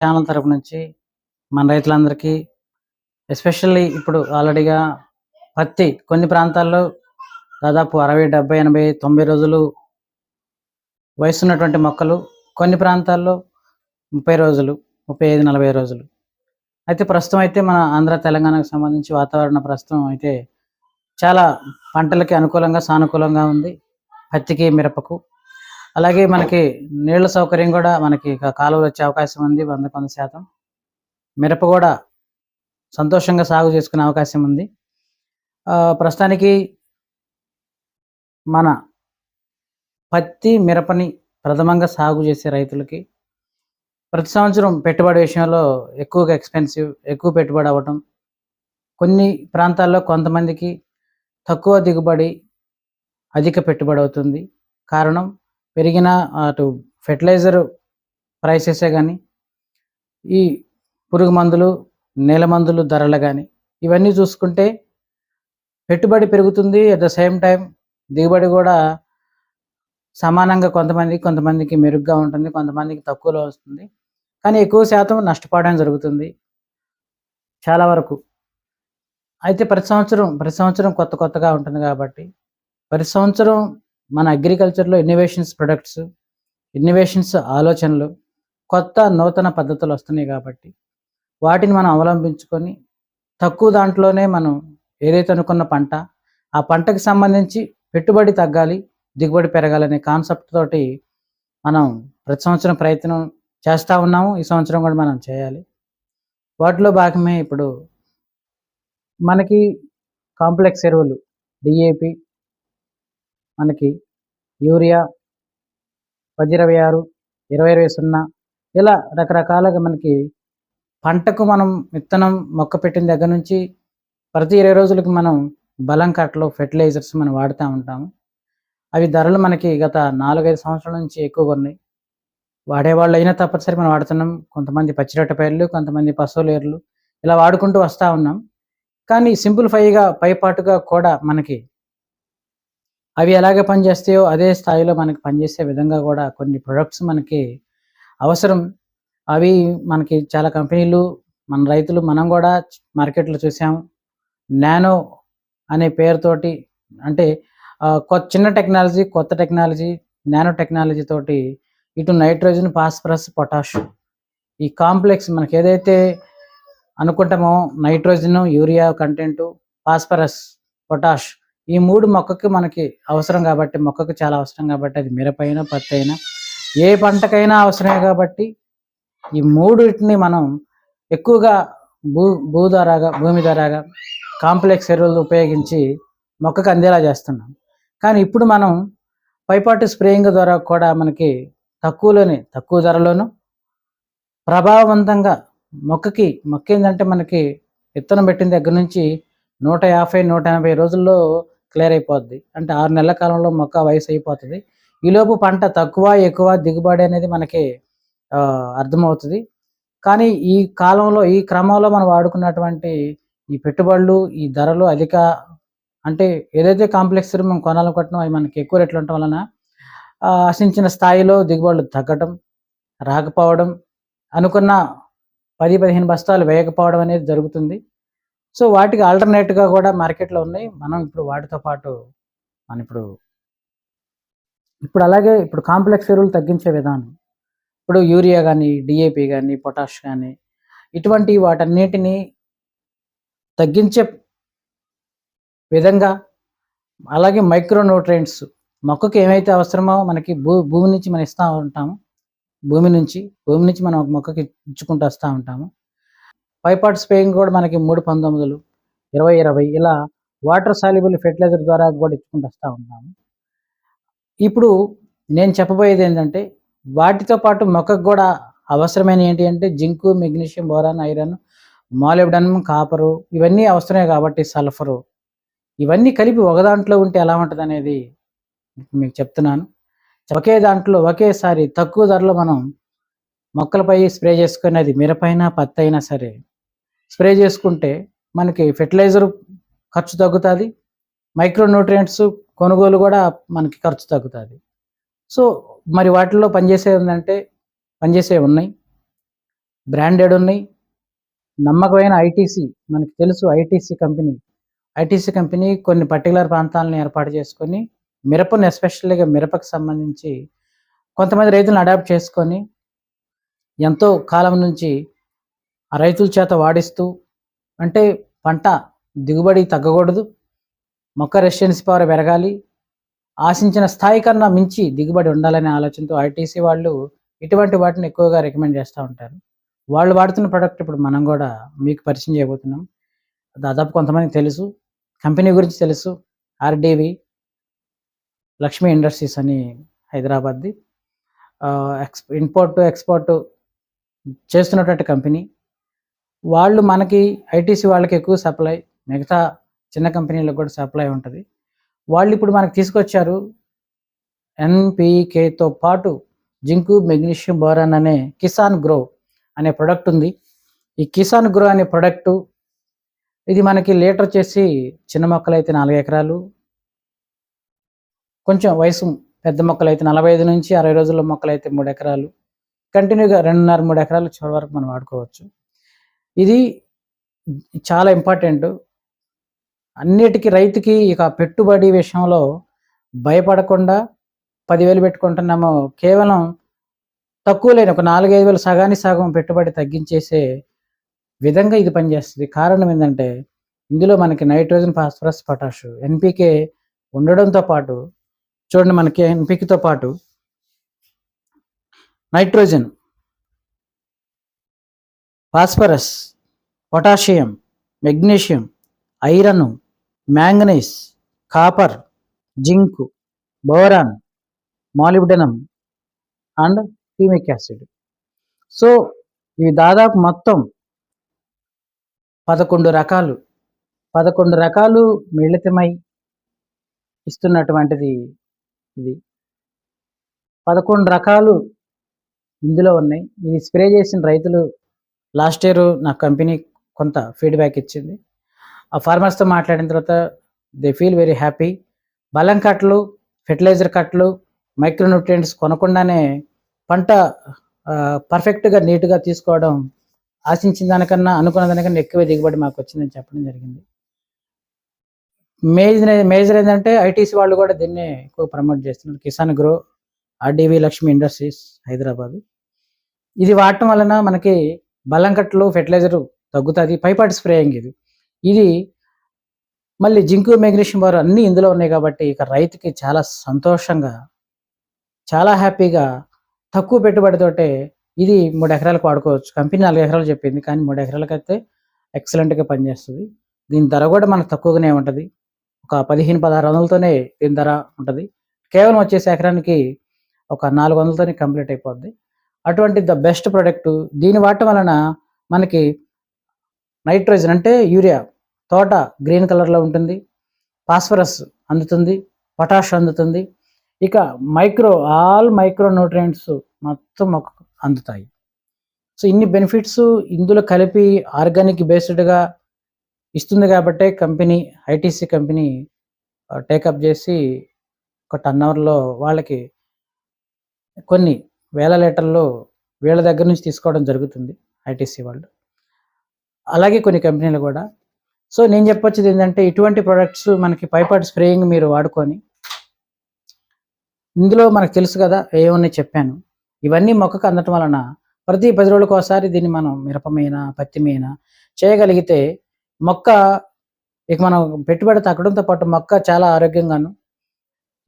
Channel తరపు నుంచి మన రైతులందరికీ ఎస్పెషల్లీ ఇప్పుడు ఆల్రెడీగా పత్తి కొన్ని ప్రాంతాల్లో దాదాపు అరవై డెబ్బై ఎనభై తొంభై రోజులు వయసు ఉన్నటువంటి మొక్కలు కొన్ని ప్రాంతాల్లో ముప్పై రోజులు ముప్పై ఐదు నలభై రోజులు. అయితే ప్రస్తుతం అయితే మన ఆంధ్ర తెలంగాణకు సంబంధించి వాతావరణ ప్రస్తుతం అయితే చాలా పంటలకి అనుకూలంగా సానుకూలంగా ఉంది. పత్తికి మిరపకు అలాగే మనకి నీళ్ళ సౌకర్యం కూడా మనకి కాలువలు వచ్చే అవకాశం ఉంది వంద కొంత శాతం. మిరప కూడా సంతోషంగా సాగు చేసుకునే అవకాశం ఉంది. ప్రస్తుతానికి మన పత్తి మిరపని ప్రథమంగా సాగు చేసే రైతులకి ప్రతి సంవత్సరం పెట్టుబడి విషయంలో ఎక్కువగా ఎక్స్పెన్సివ్ ఎక్కువ పెట్టుబడి అవ్వటం కొన్ని ప్రాంతాల్లో కొంతమందికి తక్కువ దిగుబడి అధిక పెట్టుబడి అవుతుంది. కారణం పెరిగిన అటు ఫెర్టిలైజర్ ప్రైసెసే కానీ ఈ పురుగు మందులు నేల మందులు ధరలు కానీ ఇవన్నీ చూసుకుంటే పెట్టుబడి పెరుగుతుంది. అట్ ద సేమ్ టైం దిగుబడి కూడా సమానంగా కొంతమందికి కొంతమందికి మెరుగ్గా ఉంటుంది కొంతమందికి తక్కువలో వస్తుంది. కానీ ఎక్కువ శాతం నష్టపోవడం జరుగుతుంది. చాలా వరకు. అయితే ప్రతి సంవత్సరం ప్రతి సంవత్సరం కొత్త కొత్తగా ఉంటుంది కాబట్టి ప్రతి సంవత్సరం మన అగ్రికల్చర్లో ఇన్నోవేషన్స్ ప్రొడక్ట్స్ ఇన్నోవేషన్స్ ఆలోచనలు కొత్త నూతన పద్ధతులు వస్తున్నాయి కాబట్టి వాటిని మనం అవలంబించుకొని తక్కువ దాంట్లోనే మనం ఏదైతే అనుకున్న పంట ఆ పంటకు సంబంధించి పెట్టుబడి తగ్గాలి దిగుబడి పెరగాలనే కాన్సెప్ట్ తోటి మనం ప్రతి సంవత్సరం ప్రయత్నం చేస్తూ ఉన్నాము. ఈ సంవత్సరం కూడా మనం చేయాలి. వాటిలో భాగమే ఇప్పుడు మనకి కాంప్లెక్స్ ఎరువులు డిఏపి మనకి యూరియా పది ఇరవై ఆరు ఇరవై ఇరవై సున్నా ఇలా రకరకాలుగా మనకి పంటకు మనం విత్తనం మొక్క పెట్టిన దగ్గర నుంచి ప్రతి ఇరవై రోజులకి మనం బలం కట్టలు ఫెర్టిలైజర్స్ మనం వాడుతూ ఉంటాము. అవి ధరలు మనకి గత నాలుగైదు సంవత్సరాల నుంచి ఎక్కువగా ఉన్నాయి. వాడేవాళ్ళు అయినా తప్పనిసరి మనం వాడుతున్నాం. కొంతమంది పచ్చిరొట్టపైర్లు కొంతమంది పశువుల ఏర్లు ఇలా వాడుకుంటూ వస్తూ ఉన్నాం. కానీ సింప్లిఫైగా పైపాటుగా కూడా మనకి అవి ఎలాగ పనిచేస్తాయో అదే స్థాయిలో మనకి పనిచేసే విధంగా కూడా కొన్ని ప్రొడక్ట్స్ మనకి అవసరం. అవి మనకి చాలా కంపెనీలు మన రైతులు మనం కూడా మార్కెట్లో చూసాము నానో అనే పేరుతోటి అంటే కొత్త చిన్న టెక్నాలజీ కొత్త టెక్నాలజీ నానో టెక్నాలజీ తోటి ఇటు నైట్రోజన్ ఫాస్ఫరస్ పొటాష్ ఈ కాంప్లెక్స్ మనకి ఏదైతే అనుకుంటామో nitrogen urea content phosphorus potash ఈ మూడు మొక్కకి మనకి అవసరం కాబట్టి మొక్కకు చాలా అవసరం కాబట్టి అది మిరపైనా పత్తి అయినా ఏ పంటకైనా అవసరమే కాబట్టి ఈ మూడింటిని మనం ఎక్కువగా భూ భూ భూమి ధరగా కాంప్లెక్స్ ఎరువులు ఉపయోగించి మొక్కకు అందేలా చేస్తున్నాం. కానీ ఇప్పుడు మనం పైపాటు స్ప్రేయింగ్ ద్వారా కూడా మనకి తక్కువలోనే తక్కువ ధరలోను ప్రభావవంతంగా మొక్కకి మొక్క ఏంటంటే మనకి విత్తనం పెట్టిన దగ్గర నుంచి నూట యాభై నూట ఎనభై రోజుల్లో క్లియర్ అయిపోద్ది. అంటే ఆరు నెలల కాలంలో మొక్క వయసు అయిపోతుంది. ఈలోపు పంట తక్కువ ఎక్కువ దిగుబడి అనేది మనకి అర్థమవుతుంది. కానీ ఈ కాలంలో ఈ క్రమంలో మనం వాడుకున్నటువంటి ఈ పెట్టుబడులు ఈ ధరలు అధిక అంటే ఏదైతే కాంప్లెక్స్ మనం కొనాలనుకుంటున్నాం అవి మనకి ఎక్కువ రేట్లు ఉండటం వలన ఆశించిన స్థాయిలో దిగుబడులు తగ్గటం రాకపోవడం అనుకున్న పది పదిహేను బస్తాలు వేయకపోవడం అనేది జరుగుతుంది. సో వాటికి ఆల్టర్నేట్గా కూడా మార్కెట్లో ఉన్నాయి. మనం ఇప్పుడు వాటితో పాటు మనం ఇప్పుడు ఇప్పుడు అలాగే ఇప్పుడు కాంప్లెక్స్ ఎరువులు తగ్గించే విధానం. ఇప్పుడు యూరియా కానీ డిఏపి కానీ పొటాష్ కానీ ఇటువంటి వాటన్నిటిని తగ్గించే విధంగా అలాగే మైక్రో న్యూట్రియంట్స్ మొక్కకి ఏమైతే అవసరమో మనకి భూ భూమి నుంచి మనం ఇస్తూ ఉంటాము. భూమి నుంచి భూమి నుంచి మనం ఒక మొక్కకి ఇచ్చుకుంటూ వస్తూ ఉంటాము. పైపాట్ స్ప్రేయింగ్ కూడా మనకి మూడు పంతొమ్మిదిలు ఇరవై ఇరవై ఇలా వాటర్ సాల్యుబుల్ ఫెర్టిలైజర్ ద్వారా కూడా ఇచ్చుకుంటూ వస్తూ ఉంటాము ఇప్పుడు నేను చెప్పబోయేది ఏంటంటే వాటితో పాటు మొక్కకు కూడా అవసరమైన ఏంటి అంటే zinc magnesium boron iron molybdenum copper ఇవన్నీ అవసరమే కాబట్టి సల్ఫరు. ఇవన్నీ కలిపి ఒక దాంట్లో ఉంటే ఎలా ఉంటుంది అనేది మీకు చెప్తున్నాను. ఒకే దాంట్లో ఒకేసారి తక్కువ ధరలో మనం మొక్కలపై స్ప్రే చేసుకుని అది మిరపైనా పత్తి అయినా సరే. స్ప్రే చేసుకుంటే మనకి ఫెర్టిలైజర్ ఖర్చు తగ్గుతుంది. మైక్రో న్యూట్రియంట్స్ కొనుగోలు కూడా మనకి ఖర్చు తగ్గుతుంది. సో మరి వాటిల్లో పనిచేసే అంటే పనిచేసే ఉన్నాయి. బ్రాండెడ్ ఉన్నాయి. నమ్మకమైన ఐటీసీ మనకి తెలుసు ఐటీసీ కంపెనీ. ఐటీసీ కంపెనీ కొన్ని పర్టికులర్ ప్రాంతాలను ఏర్పాటు చేసుకొని మిరపను ఎస్పెషల్గా మిరపకు సంబంధించి కొంతమంది రైతులను అడాప్ట్ చేసుకొని ఎంతో కాలం నుంచి రైతుల చేత వాడిస్తూ అంటే పంట దిగుబడి తగ్గకూడదు మొక్క రెసిడెన్సీ పవర్ పెరగాలి ఆశించిన స్థాయి కన్నా మించి దిగుబడి ఉండాలనే ఆలోచనతో ఐటీసీ వాళ్ళు ఇటువంటి వాటిని ఎక్కువగా రికమెండ్ చేస్తూ ఉంటారు. వాళ్ళు వాడుతున్న ప్రోడక్ట్ ఇప్పుడు మనం కూడా మీకు పరిచయం చేయబోతున్నాం. దాదాపు కొంతమందికి తెలుసు కంపెనీ గురించి తెలుసు ఆర్డీవి లక్ష్మీ ఇండస్ట్రీస్ అని హైదరాబాద్ది. ఎక్స్ ఇంపోర్టు ఎక్స్పోర్ట్ చేస్తున్నటువంటి కంపెనీ. వాళ్ళు మనకి ఐటీసీ వాళ్ళకి ఎక్కువ సప్లై మిగతా చిన్న కంపెనీలకు కూడా సప్లై ఉంటుంది. వాళ్ళు ఇప్పుడు మనకు తీసుకొచ్చారు ఎన్పికేతో పాటు జింకు మెగ్నీషియం బోరాన్ అనే కిసాన్ గ్రో అనే ప్రొడక్ట్ ఉంది. ఈ కిసాన్ గ్రో అనే ప్రొడక్టు ఇది మనకి లీటర్ వచ్చేసి చిన్న మొక్కలు అయితే నాలుగు ఎకరాలు కొంచెం వయసు పెద్ద మొక్కలు అయితే నలభై ఐదు నుంచి అరవై రోజుల మొక్కలు అయితే మూడు ఎకరాలు కంటిన్యూగా రెండున్నర మూడు ఎకరాలు చివరి వరకు మనం వాడుకోవచ్చు. ఇది చాలా ఇంపార్టెంట్. అన్నిటికీ రైతుకి ఇక పెట్టుబడి విషయంలో భయపడకుండా పదివేలు పెట్టుకుంటున్నాము కేవలం తక్కువ లేని ఒక నాలుగైదు వేలు సగాని సగం పెట్టుబడి తగ్గించేసే విధంగా ఇది పనిచేస్తుంది. కారణం ఏంటంటే ఇందులో మనకి నైట్రోజన్ ఫాస్ఫరస్ పొటాష్ ఎన్పికే ఉండడంతో పాటు చూడండి మనకి ఎన్పికతో పాటు nitrogen phosphorus potassium magnesium iron manganese copper zinc boron molybdenum and humic acid. So ఇవి దాదాపు మొత్తం పదకొండు రకాలు. పదకొండు రకాలు మిళితమై ఇస్తున్నటువంటిది ఇది. పదకొండు రకాలు ఇందులో ఉన్నాయి. ఇది స్ప్రే చేసిన రైతులు లాస్ట్ ఇయర్ నా కంపెనీ కొంత ఫీడ్బ్యాక్ ఇచ్చింది. ఆ ఫార్మర్స్తో మాట్లాడిన తర్వాత దే ఫీల్ వెరీ హ్యాపీ బలం కట్టలు ఫెర్టిలైజర్ కట్టలు మైక్రోన్యూట్రియంట్స్ కొనకుండానే పంట పర్ఫెక్ట్గా నీట్గా తీసుకోవడం ఆశించిన దానికన్నా అనుకున్న దానికన్నా ఎక్కువ దిగుబడి మాకు వచ్చిందని చెప్పడం జరిగింది. మేజర్ మేజర్ ఏంటంటే ఐటీసీ వాళ్ళు కూడా దీన్ని ఎక్కువ ప్రమోట్ చేస్తున్నారు. Kisan grow RDV Lakshmi industries Hyderabad. ఇది వాడటం వలన మనకి బల్లం కట్టలు ఫెర్టిలైజర్ తగ్గుతుంది పైపాటి స్ప్రేయింగ్ ఇది. ఇది మళ్ళీ జింకు మెగ్నీషియం వారు అన్నీ ఇందులో ఉన్నాయి కాబట్టి ఇక రైతుకి చాలా సంతోషంగా చాలా హ్యాపీగా తక్కువ పెట్టుబడితోటే ఇది మూడు ఎకరాలకు వాడుకోవచ్చు. కంపెనీ నాలుగు ఎకరాలు చెప్పింది కానీ మూడు ఎకరాలకైతే ఎక్సలెంట్గా పనిచేస్తుంది. దీని ధర కూడా మనకు తక్కువగానే ఉంటుంది. ఒక పదిహేను పదహారు వందలతోనే దీని ధర ఉంటుంది. కేవలం వచ్చేసి ఎకరానికి ఒక నాలుగు వందలతోనే కంప్లీట్ అయిపోద్ది. అటువంటి ద బెస్ట్ ప్రొడక్ట్ దీన్ని వాడటం వలన మనకి నైట్రోజన్ అంటే యూరియా తోట గ్రీన్ కలర్లో ఉంటుంది. ఫాస్ఫరస్ అందుతుంది. పొటాష్ అందుతుంది. ఇక మైక్రో ఆల్ మైక్రో న్యూట్రియంట్స్ మొత్తం మొక్కకు అందుతాయి. సో ఇన్ని బెనిఫిట్స్ ఇందులో కలిపి ఆర్గానిక్ బేస్డ్గా ఇస్తుంది కాబట్టే కంపెనీ ఐటీసీ కంపెనీ టేకప్ చేసి ఒక టన్ అవర్లో వాళ్ళకి కొన్ని వేల లీటర్లు వీళ్ళ దగ్గర నుంచి తీసుకోవడం జరుగుతుంది ఐటీసీ వాళ్ళు. అలాగే కొన్ని కంపెనీలు కూడా. సో నేను చెప్పొచ్చేది ఏంటంటే ఇటువంటి ప్రొడక్ట్స్ మనకి పైపాట్ స్ప్రేయింగ్ మీరు వాడుకొని ఇందులో మనకు తెలుసు కదా ఏమని చెప్పాను. ఇవన్నీ మొక్కకు అందటం వలన ప్రతి పది రోజులకు ఒకసారి దీన్ని మనం మిరపమైన పత్తి మీద చేయగలిగితే మొక్క ఇక మనం పెట్టుబడి తగ్గడంతో పాటు మొక్క చాలా ఆరోగ్యంగాను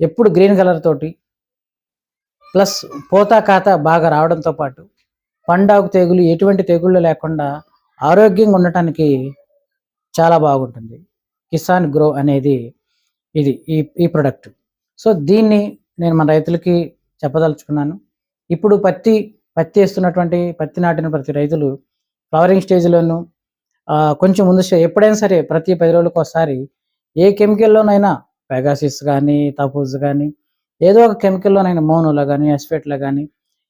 ఎప్పుడు గ్రీన్ కలర్ తోటి ప్లస్ పోతా కాత బాగా రావడంతో పాటు పండాకు తెగులు ఎటువంటి తెగుళ్ళు లేకుండా ఆరోగ్యంగా ఉండటానికి చాలా బాగుంటుంది. కిసాన్ గ్రో అనేది ఇది ఈ ఈ ప్రొడక్ట్. సో దీన్ని నేను మన రైతులకి చెప్పదలుచుకున్నాను. ఇప్పుడు పత్తి పత్తి వేస్తున్నటువంటి పత్తి నాటిన ప్రతి రైతులు ఫ్లవరింగ్ స్టేజ్లోనూ కొంచెం ముందు ఎప్పుడైనా సరే ప్రతి పది రోజులకు ఒకసారి ఏ కెమికల్లోనైనా పెగాసిస్ కానీ తపూజ్ కానీ ఏదో ఒక కెమికల్లోనైనా మోనోలో కానీ ఎస్ఫేట్లో కానీ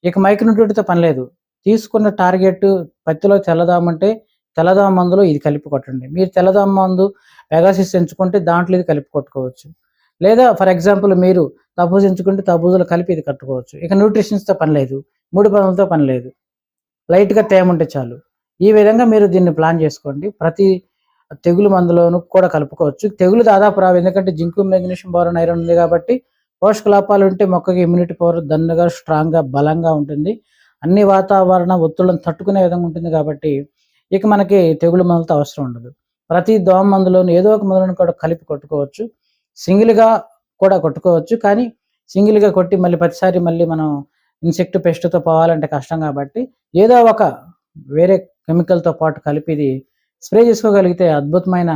ఇక మైక్రోన్యూట్రిట్తో పని లేదు. తీసుకున్న టార్గెట్ పత్తిలో తెల్లదామంటే తెల్లదామ మందులో ఇది కలిపి కొట్టండి. మీరు తెల్లదామ మందు పెగాసిస్ ఎంచుకుంటే దాంట్లో ఇది కలిపి కొట్టుకోవచ్చు. లేదా ఫర్ ఎగ్జాంపుల్ మీరు తబూజు ఎంచుకుంటే తబూజులు కలిపి ఇది కట్టుకోవచ్చు. ఇక న్యూట్రిషన్స్తో పని లేదు. మూడు పనులతో పని లేదు. లైట్గా తేమ ఉంటే చాలు. ఈ విధంగా మీరు దీన్ని ప్లాన్ చేసుకోండి. ప్రతి తెగులు మందులోను కూడా కలుపుకోవచ్చు. తెగులు దాదాపు రావు. ఎందుకంటే జింకు మెగ్నీషియం బోరన్ ఐరన్ ఉంది కాబట్టి పోషక లోపాలు ఉంటే మొక్కకి ఇమ్యూనిటీ పవర్ దన్నుగా స్ట్రాంగ్గా బలంగా ఉంటుంది. అన్ని వాతావరణ ఒత్తులను తట్టుకునే విధంగా ఉంటుంది కాబట్టి ఇక మనకి తెగులు మందులతో అవసరం ఉండదు. ప్రతి దోమ మందులోను ఏదో ఒక మందులను కూడా కలిపి కొట్టుకోవచ్చు. సింగిల్గా కూడా కొట్టుకోవచ్చు. కానీ సింగిల్గా కొట్టి మళ్ళీ ప్రతిసారి మళ్ళీ మనం ఇన్సెక్ట్ పెస్ట్తో పోవాలంటే కష్టం కాబట్టి ఏదో ఒక వేరే కెమికల్తో పాటు కలిపి ఇది స్ప్రే చేసుకోగలిగితే అద్భుతమైన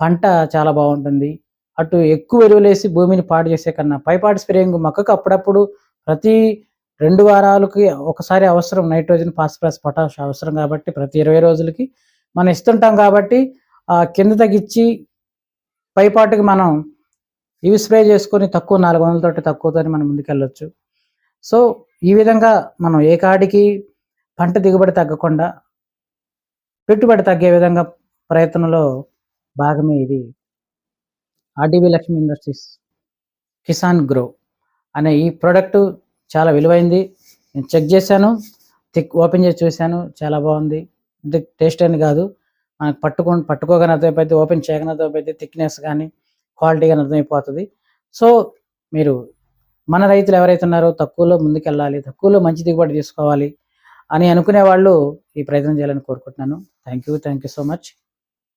పంట చాలా బాగుంటుంది. అటు ఎక్కువ ఎరువులేసి భూమిని పాడు చేసే కన్నా పైపాటి స్ప్రేయింగ్ మొక్కకు అప్పుడప్పుడు ప్రతి రెండు వారాలకి ఒకసారి అవసరం నైట్రోజన్ ఫాస్ఫరస్ పొటాష్ అవసరం కాబట్టి ప్రతి ఇరవై రోజులకి మనం ఇస్తుంటాం కాబట్టి ఆ కింద తగ్గించి పైపాటుకి మనం ఇవి స్ప్రే చేసుకొని తక్కువ నాలుగు వందలతోటి తక్కువతో మనం ముందుకెళ్ళొచ్చు. సో ఈ విధంగా మనం ఏ కాడికి పంట దిగుబడి తగ్గకుండా పెట్టుబడి తగ్గే విధంగా ప్రయత్నంలో భాగమే ఇది. RDB Lakshmi industries Kisan grow అనే ఈ ప్రోడక్ట్ చాలా విలువైంది. నేను చెక్ చేశాను థిక్ ఓపెన్ చేసి చూశాను చాలా బాగుంది. అంటే టేస్ట్ అని కాదు మనకు పట్టుకో పట్టుకోగానే అర్థమైపోతే ఓపెన్ చేయగానే థిక్నెస్ కానీ క్వాలిటీ కానీ అర్థమైపోతుంది. సో మీరు మన రైతులు ఎవరైతే ఉన్నారో తక్కువలో ముందుకెళ్ళాలి తక్కువలో మంచి దిగుబడి తీసుకోవాలి అని అనుకునే వాళ్ళు ఈ ప్రయత్నం చేయాలని కోరుకుంటున్నాను. Thank you thank you so much